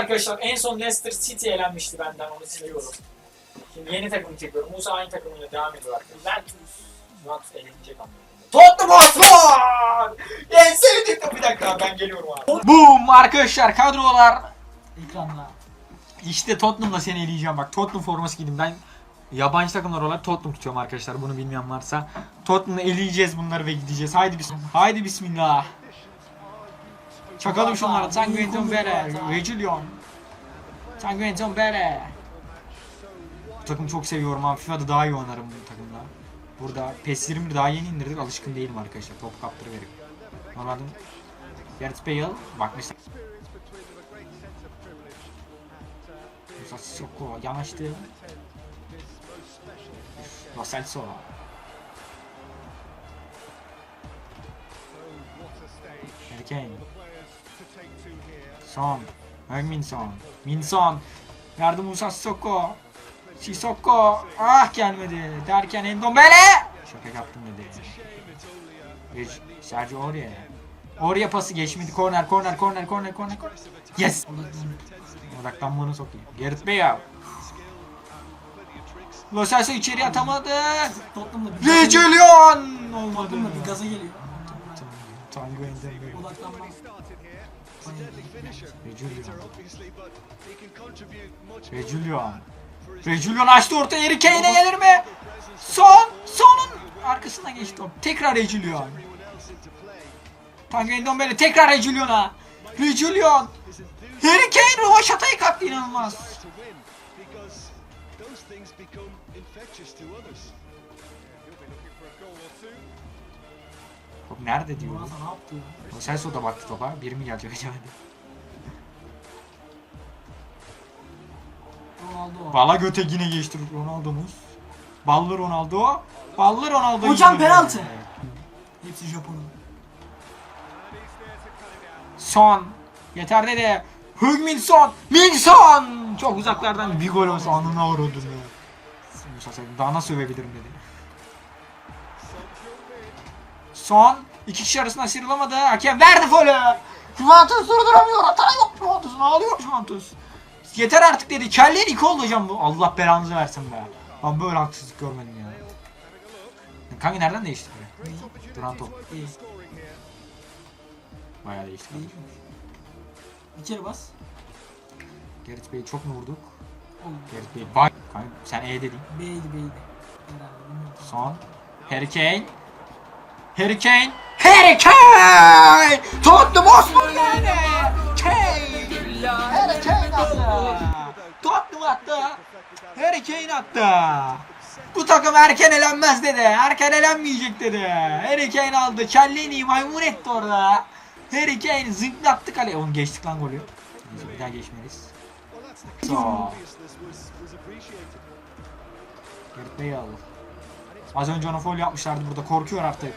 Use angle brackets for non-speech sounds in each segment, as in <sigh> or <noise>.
arkadaşlar en son Leicester City elenmişti benden onu siliyorum. Şimdi yeni takım çekiyorum. Musa aynı takımıyla devam ediyor arkadaşlar. Juventus. Juventus elenecek ama. Tottenham Hotspur! En sevdiğim. Bir dakika ben geliyorum abi. Boom arkadaşlar kadrolar. Ekranla. İşte Tottenham'la seni eleyeceğim bak. Tottenham forması giydim. Ben yabancı takımlar olarak Tottenham tutuyorum arkadaşlar. Bunu bilmeyen varsa. Tottenham'la eleyeceğiz bunları ve gideceğiz. Haydi bismillah. Haydi bismillah. Çakalım şunları. Sanguinton Bere. Reguilon. Sanguinton Bere. Bu takımı çok seviyorum abi. FIFA'da daha iyi oynarım bu takımda. Burada PES 20 daha yeni indirdik. Alışkın değilim arkadaşlar. Top kaptırıverim. Normalde Gareth Bale. Bak mesela. Musa Sissoko yanaştı. Lo Celso. Kane. Son. Heung-min Son. Min Son. Yardım Musa Sissoko. Sissoko. Ah gelmedi. Derken Endombele. Şaka yaptım dedi. Geç. Sergio Aurier. Aurier pası geçmedi. Korner, korner, korner, korner, korner. Yes. Odaklanmanı sokayım. Gareth Bale. Lo Celso içeri atamadı. Tottenham'da bir Reguilon olmadı. Tottenham'da bir gaza geliyor. Tango Endombele. Odaklanmaz. Reguilon. Reguilon. Açtı orta yeri Kane'e gelir mi? Son! Sonun arkasına geçti top. Tekrar Reguilon. Tango Endombele tekrar Reguilon'a. Reguilon. Harry Kane Rovaşata'yı kattı inanılmaz. Top nerede diyor? Morata ne yaptı ya? Celso da baktı topa. Bir mi gelecek acaba? Ronaldo. Bala göte yine geçti Ronaldo'muz. Ballı Ronaldo. Ballı Ronaldo. Hocam penaltı. Evet. Hepsi Japon'un. Son. Yeter dedi. Hugmin Son. Min Son. Çok uzaklardan bir gol olsa anına uğradım ya. Daha nasıl övebilirim dedi. Son. İki kişi arasında sıyrılamadı. Hakem verdi golü. Juventus durduramıyor. Hata yok Juventus'un. Ağlıyor Juventus. Yeter artık dedi. Kelleyin iki oldu hocam bu. Allah belanızı versin be. Ben böyle haksızlık görmedim ya. Kanka nereden değişti böyle? Duran top. İyi. Bayağı değişti. İyi. Kere bas. Gerrit Bey'i çok mu vurduk? Gerrit Bey bak. Kanka sen E dedin. B'ydi B'ydi. Son. Harry Kane. Harry Kane. Harry Kane! Tottenham Hotspur geldi! Kane! Harry Kane attı! Tottenham attı! Harry Kane attı! Bu takım erken elenmez dedi. Erken elenmeyecek dedi. Harry Kane aldı. Kelleni maymun etti orada. Harry Kane zınklattı kaleye. Oğlum geçtik lan golü. Neyse, Bir daha geçmeliyiz. So. Gareth Bale aldı. Az önce ona foul yapmışlardı burada. Korkuyor artık.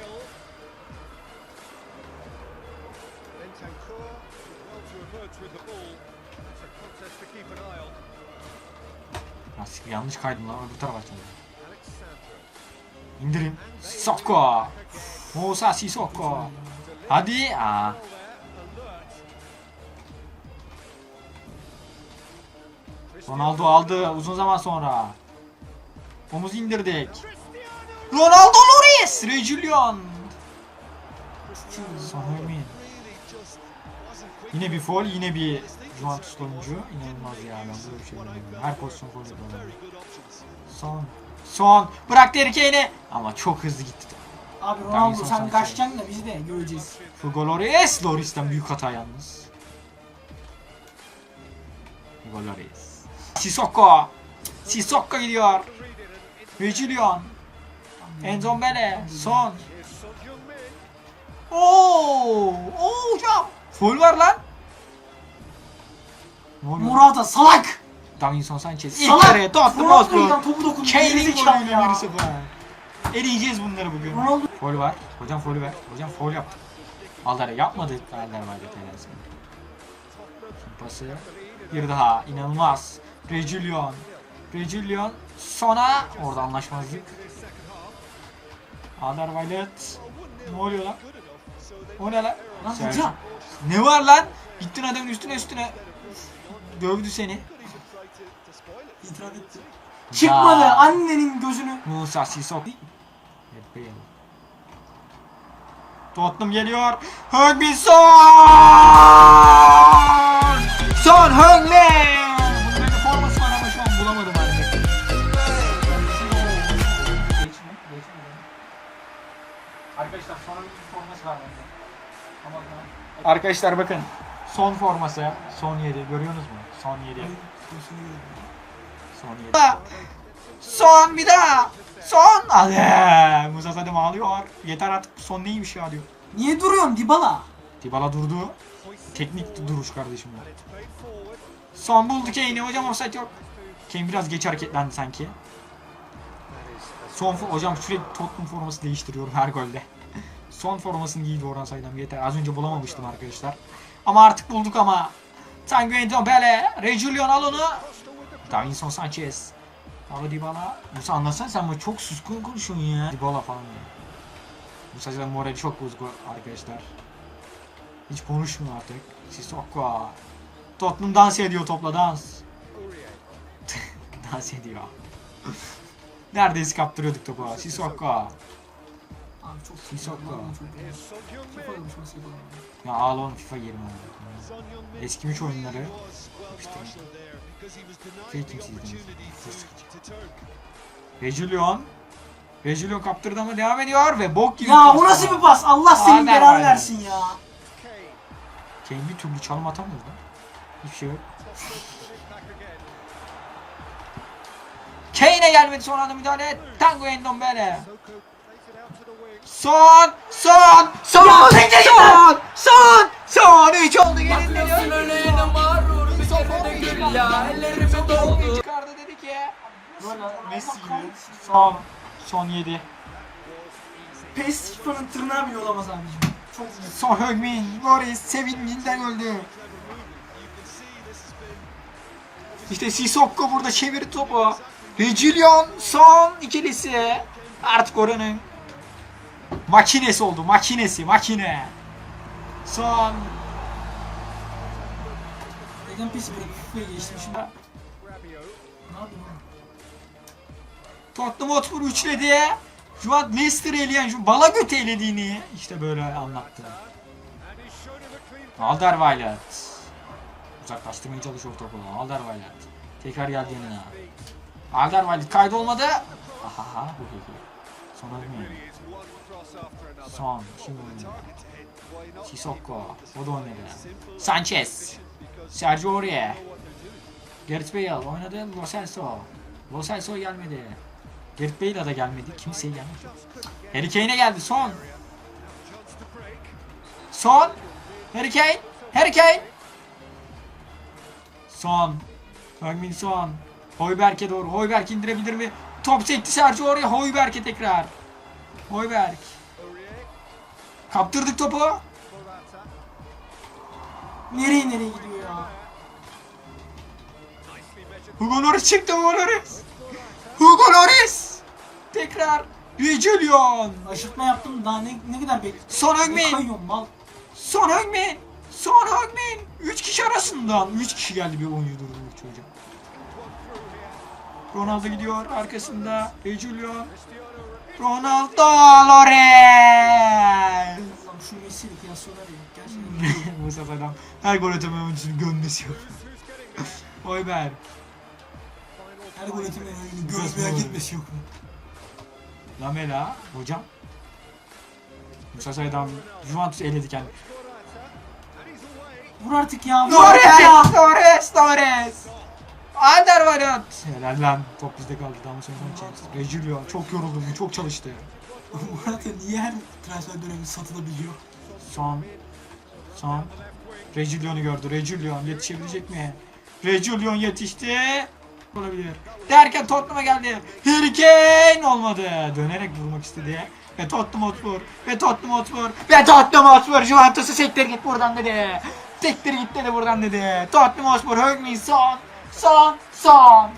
Nasıl yanlış kaydım lan. Bu tarafa açalım. İndirin. Sissoko. Musa Sissoko. Hadi. Aa. Ronaldo aldı uzun zaman sonra. Omuz indirdik. Ronaldo Loris. Reguilon. Sahamin. Yine bir foul, yine bir Juventus oyuncu. İnanılmaz ya ben böyle bir şey. Her pozisyon foul yapıyorlar. Son. Son. Bıraktı Harry Kane'i. Ama çok hızlı gitti. Abi Ronaldo sen kaçacaksın da biz de göreceğiz. Hugo Loris. Loris'ten büyük hata yalnız. Hugo Loris. Sissoko. Sissoko gidiyor. Reguilon. Enzo Bele. Son. Oo, oo hocam. Foul var lan. Morata salak! Davinson Sanchez. İlk Salak! kareye Tottenham Hotspur. Ronaldo'dan topu dokundu. Kane'in gerizekalı ya. 1-0. Eleyeceğiz bunları bugün. Ronaldo Foul var. Hocam foul ver. Hocam foul yaptı. Aldara yapmadı. Aldara var detaylarsa. Pası. Bir daha. inanılmaz. Reguilon. Reguilon. Sona. Orada anlaşmazlık. Alderweireld. Ne oluyor lan? O ne lan? Lan Sergio. Ne var lan? Gittin adamın üstüne üstüne. Dövdü seni. İtiraz etti. Çıkmadı Ya. annenin gözünü. Musa Bale. Tottenham geliyor. Heung-min Son! Son Heung-min! Bunun bir forması var ama şu an bulamadım artık. Arkadaşlar Son'un bir forması var bende. Arkadaşlar bakın. Son forması. Son 7. Görüyorsunuz mu? Son 7. Son 7. Son bir daha. Son. Hadi. Musa Sadım ağlıyor. Yeter artık son neymiş ya diyor. Niye duruyorsun Dybala? Dybala durdu. Teknik duruş kardeşim ya. Son buldu Kane'i. Hocam offside yok. Kane biraz geç hareketlendi sanki. Son hocam sürekli Tottenham forması değiştiriyorum her golde. Son formasını giydi Orhan Saydam yeter. Az önce bulamamıştım arkadaşlar. Ama artık bulduk ama. Tanguy Ndombele. Reguilon al onu. Davinson Sanchez. Paulo Dybala. Musa anlatsana sen bu çok suskun konuşuyorsun ya. Dybala falan ya. Musa Saydam morali çok bozuk arkadaşlar. Hiç konuşmuyor artık. Sissoko. Tottenham dans ediyor topla dans. <laughs> dans ediyor. Neredeyse kaptırıyorduk topu. Sissoko. Abi çok yapalım. Ya ağla oğlum FIFA 20 oldu. Eskimiş oyunları. Yapıştırın. Şey kimse izlemiyor. Kaptırdı ama devam ediyor ve bok gibi. Ya o nasıl bir pas? Allah senin Abi, belanı versin ya. Kane bir türlü çalım atamıyor lan. Hiçbir şey yok. Kane'e gelmedi son anda müdahale. Tango Endombele. Son, son, son, git son, son, son, 3 oldu gelin Bakıyorsun önüne mağrur bir kefede gül ya ellerimi doldu Çıkardı dedi ki. Messi gibi. Son, son 7. PES FIFA'nın tırnağı bile olamaz abicim. Çok güzel. Son Högmin, Loris sevincinden öldü. İşte Sissoko burada çevirdi topu. Regilion son ikilisi. Artık oranın makinesi oldu. Makinesi, makine. Son. Neden PES'i bırakıp FIFA'ya geçtim şimdi? Ne yapayım? Tottenham Hotspur üçledi. Şu an Leicester eleyen, şu bala götü elediğini işte böyle anlattı. Alderweireld. Uzaklaştırmaya çalışıyor topu. Alderweireld. Tekrar geldi yanına. Alderweireld kaydolmadı. Ahaha. hu hu hu. Son oynuyor. Sissoko. Oynadı. Sanchez. Sergio Aurier. Gareth Bale oynadı. Lo Celso. Lo Celso gelmedi. Gareth Bale da gelmedi. Kimseye gelmedi. Harry Kane'e geldi. Son. Son. Harry Kane. Harry Kane. Son. Heung-min Son. Hoiberg'e doğru. Hoiberg indirebilir mi? Top sekti Sergio oraya. Hoiberg'e tekrar. Hoiberg. Kaptırdık topu. Nereye nereye gidiyor ya? Hugo Lloris çıktı Hugo Lloris. Hugo Lloris. Tekrar. Reguilon. Aşırtma yaptım daha ne, ne kadar bekliyorum. Son Ne Heung-min. kayıyorum mal. Son Heung-min. Son Heung-min. 3 kişi arasından 3 kişi geldi bir oyuncu durdu çocuk. Ronaldo gidiyor arkasında. Reguilon. Ronaldo Lloris. <laughs> Gerçekten. Musa adam her gol atamayan oyuncusunun gömmesi yok. <laughs> Oyber. Her gol atamayan görmeye doğru. gitmesi yok mu? Lamela. Hocam. Musa Saydam Juventus eledi kendi. Vur artık ya. Vur Torres! ya. Torres! Torres! Alderweireld! Helal lan. Top bizde kaldı. Daha sonra. Reguilon çok yoruldu. Çok çalıştı. Murat ya niye her transfer dönemi satılabiliyor? Son. Son. Reguilon'u gördü. Reguilon yetişebilecek mi? Reguilon yetişti. Olabilir. Derken Tottenham'a geldi. Harry Kane olmadı. Dönerek vurmak istedi. Ve Tottenham Hotspur. Ve Tottenham Hotspur. Ve Tottenham Hotspur. Juventus'u sektir git buradan dedi. Sektir git dedi buradan dedi. Tottenham Hotspur. Högmin son. Son. Son.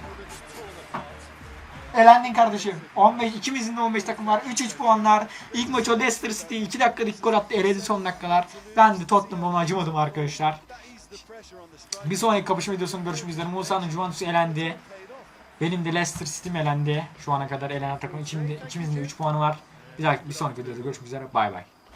Elendin kardeşim. 15 ikimizin de 15 takım var. 3-3 puanlar. İlk maç o Leicester City 2 dakikalık gol attı. Eledi son dakikalar. Ben de Tottenham'a acımadım arkadaşlar. Bir sonraki kapışma videosunda görüşmek üzere. Musa'nın Juventus elendi. Benim de Leicester City'm elendi. Şu ana kadar elenen takım. İkimde, ikimizin de 3 puanı var. Bir, dahaki, bir sonraki videoda görüşmek üzere. Bay bay.